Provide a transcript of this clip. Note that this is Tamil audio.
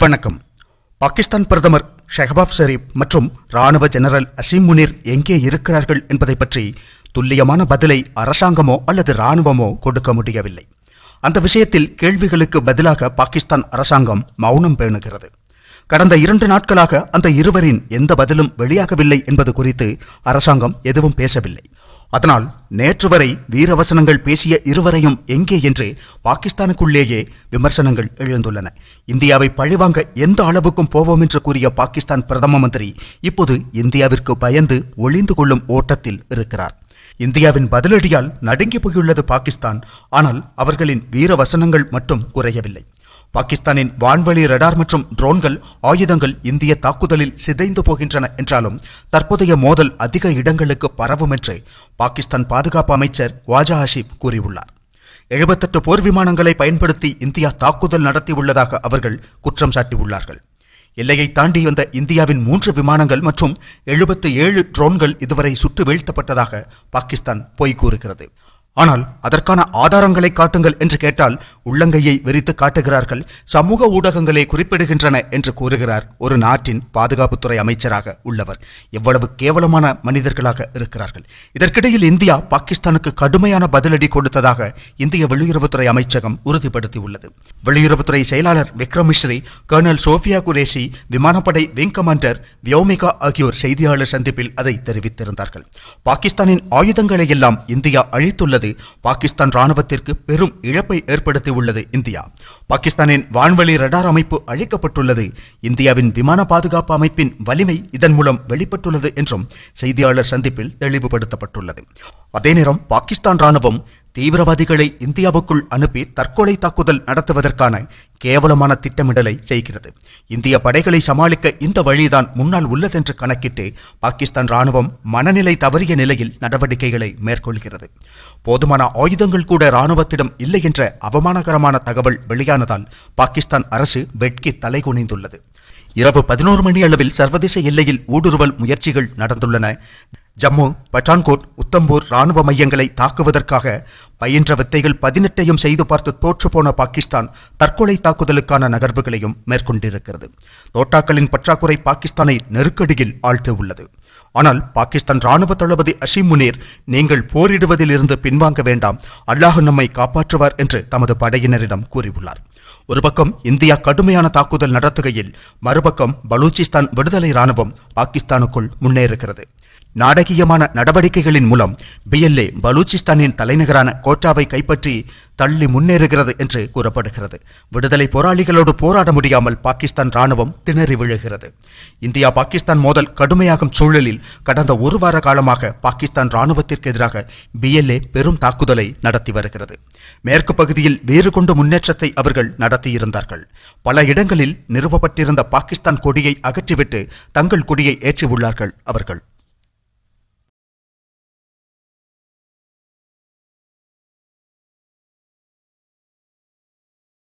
வணக்கம். பாகிஸ்தான் பிரதமர் ஷெஹபாப் ஷெரீப் மற்றும் ராணுவ ஜெனரல் அசீம் முனீர் எங்கே இருக்கிறார்கள் என்பதை பற்றி துல்லியமான பதிலை அரசாங்கமோ அல்லது ராணுவமோ கொடுக்க முடியவில்லை. அந்த விஷயத்தில் கேள்விகளுக்கு பதிலாக பாகிஸ்தான் அரசாங்கம் மௌனம் பேணுகிறது. கடந்த இரண்டு நாட்களாக அந்த இருவரின் எந்த பதிலும் வெளியாகவில்லை என்பது குறித்து அரசாங்கம் எதுவும் பேசவில்லை. அதனால் நேற்று வரை வீரவசனங்கள் பேசிய இருவரையும் எங்கே என்று பாகிஸ்தானுக்குள்ளேயே விமர்சனங்கள் எழுந்துள்ளன. இந்தியாவை பழிவாங்க எந்த அளவுக்கும் போவோம் என்று கூறிய பாகிஸ்தான் பிரதம மந்திரி இப்போது இந்தியாவிற்கு பயந்து ஒளிந்து கொள்ளும் ஓட்டத்தில் இருக்கிறார். இந்தியாவின் பதிலடியால் நடுங்கி போயுள்ளது பாகிஸ்தான். ஆனால் அவர்களின் வீரவசனங்கள் மட்டும் குறையவில்லை. பாகிஸ்தானின் வான்வழி ரடார் மற்றும் ட்ரோன்கள் ஆயுதங்கள் இந்திய தாக்குதலில் சிதைந்து போகின்றன என்றாலும் தற்போதைய மோதல் அதிக இடங்களுக்கு பரவும் என்று பாகிஸ்தான் பாதுகாப்பு அமைச்சர் வாஜா ஹஷீப் கூறியுள்ளார். எழுபத்தெட்டு போர் விமானங்களை பயன்படுத்தி இந்தியா தாக்குதல் நடத்தியுள்ளதாக அவர்கள் குற்றம் சாட்டியுள்ளார்கள். எல்லையை தாண்டி வந்த இந்தியாவின் மூன்று விமானங்கள் மற்றும் எழுபத்து ஏழு ட்ரோன்கள் இதுவரை சுட்டு வீழ்த்தப்பட்டதாக பாகிஸ்தான் பொய் கூறுகிறது. ஆனால் அதற்கான ஆதாரங்களை காட்டுங்கள் என்று கேட்டால் உள்ளங்கையை விரித்து காட்டுகிறார்கள் சமூக ஊடகங்களை குறிப்பிடுகின்றன என்று கூறுகிறார் ஒரு நாட்டின் பாதுகாப்புத்துறை அமைச்சராக உள்ளவர். எவ்வளவு கேவலமான மனிதர்களாக இருக்கிறார்கள். இதற்கிடையில் இந்தியா பாகிஸ்தானுக்கு கடுமையான பதிலடி கொடுத்ததாக இந்திய வெளியுறவுத்துறை அமைச்சகம் உறுதிப்படுத்தியுள்ளது. வெளியுறவுத்துறை செயலாளர் விக்ரம் மிஸ்ரி கர்னல் சோஃபியா குரேஷி விமானப்படை விங் கமாண்டர் வியோமிகா ஆகியோர் செய்தியாளர் சந்திப்பில் அதை தெரிவித்திருந்தார்கள். பாகிஸ்தானின் ஆயுதங்களை எல்லாம் இந்தியா அழித்துள்ளது பாகிஸ்தான் ராணுவத்திற்கு பெரும் இழப்பை ஏற்படுத்தியுள்ளது இந்தியா. பாகிஸ்தானின் வான்வழி ரடார் அமைப்பு அழிக்கப்பட்டுள்ளது. இந்தியாவின் விமான பாதுகாப்பு அமைப்பின் வலிமை இதன் மூலம் வெளிப்பட்டுள்ளது என்றும் செய்தியாளர் சந்திப்பில் தெளிவுபடுத்தப்பட்டுள்ளது. அதே நேரம் பாகிஸ்தான் ராணுவம் தீவிரவாதிகளை இந்தியாவுக்குள் அனுப்பி தற்கொலை தாக்குதல் நடத்துவதற்கான கேவலமான திட்டமிடலை செய்கிறது. இந்திய படைகளை சமாளிக்க இந்த வழிதான் முன்னால் உள்ளதென்று கணக்கிட்டு பாகிஸ்தான் ராணுவம் மனநிலை தவறிய நிலையில் நடவடிக்கைகளை மேற்கொள்கிறது. போதுமான ஆயுதங்கள் கூட ராணுவத்திடம் இல்லை என்ற அவமானகரமான தகவல் வெளியானதால் பாகிஸ்தான் அரசு வெட்கி தலைகுனிந்துள்ளது. இரவு பதினோரு மணி அளவில் சர்வதேச எல்லையில் ஊடுருவல் முயற்சிகள் நடந்துள்ளன. ஜம்மு பட்டான்கோட் உத்தம்பூர் ராணுவ மையங்களை தாக்குவதற்காக பயின்ற வித்தைகள் பதினெட்டையும் செய்து பார்த்து தோற்றுப்போன பாகிஸ்தான் தற்கொலை தாக்குதலுக்கான நகர்வுகளையும் மேற்கொண்டிருக்கிறது. தோட்டாக்களின் பற்றாக்குறை பாகிஸ்தானை நெருக்கடியில் ஆழ்த்தியுள்ளது. ஆனால் பாகிஸ்தான் ராணுவ தளபதி அஷிம் முனீர் நீங்கள் போரிடுவதிலிருந்து பின்வாங்க வேண்டாம். அல்லாஹ் நம்மை காப்பாற்றுவார் என்று தமது படையினரிடம் கூறியுள்ளார். ஒரு பக்கம் இந்தியா கடுமையான தாக்குதல் நடத்துகையில் மறுபக்கம் பலூச்சிஸ்தான் விடுதலை ராணுவம் பாகிஸ்தானுக்குள் முன்னேறுகிறது. நாடகீயமான நடவடிக்கைகளின் மூலம் பிஎல்ஏ பலூச்சிஸ்தானின் தலைநகரான கோட்டாவை கைப்பற்றி தள்ளி முன்னேறுகிறது என்று கூறப்படுகிறது. விடுதலை போராளிகளோடு போராட முடியாமல் பாகிஸ்தான் ராணுவம் திணறி விழுகிறது. இந்தியா பாகிஸ்தான் மோதல் கடுமையாகும் சூழலில் கடந்த ஒரு வார காலமாக பாகிஸ்தான் ராணுவத்திற்கு எதிராக பிஎல்ஏ பெரும் தாக்குதலை நடத்தி வருகிறது. மேற்கு பகுதியில் வேறு கொண்டு முன்னேற்றத்தை அவர்கள் நடத்தியிருந்தார்கள். பல இடங்களில் நிறுவப்பட்டிருந்த பாகிஸ்தான் கொடியை அகற்றிவிட்டு தங்கள் கொடியை ஏற்றியுள்ளார்கள் அவர்கள்.